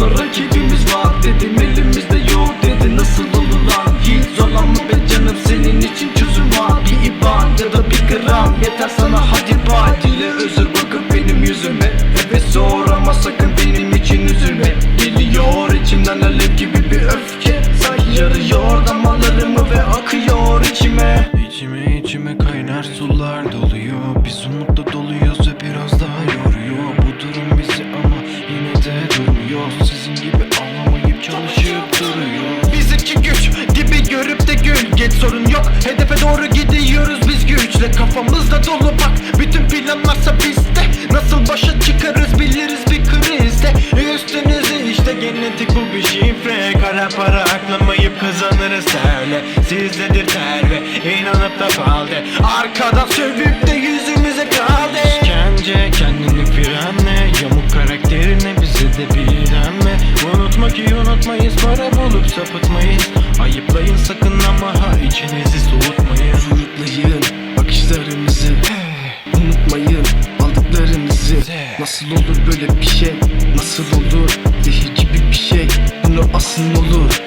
Ona rakibimiz var dedim elimizde yok dedi. Nasıl olur lan hiç zorlanma be canım? Senin için çözüm var. Bir iban ya da bir gram yeter sana hadi bay. Dile özür bakıp benim yüzüme. Eve sor ama sakın benim için üzülme. Geliyor içimden alev gibi bir öfke. Sanki yarıyor damarlarımı ve çalışıp duruyor. Bizimki güç gibi görüp de gül. Geç sorun yok hedefe doğru gidiyoruz biz güçle. Kafamızda dolu bak bütün planlarsa bizde. Nasıl başa çıkarız biliriz bir krizde. Üstünüzü işte genetik bu bir şifre. Kara para aklamayıp kazanırız terle. Sizdedir terve inanıp da falde Arkadan sövüp de yüzünü unutmayız para bulup sapıtmayız. Ayıplayın sakın ama ha içinizi soğutmayın. Unutmayın bakışlarınızı. Unutmayın aldıklarınızı. Nasıl olur böyle bir şey? Nasıl olur? Zehir gibi bir şey. Bunu asın olur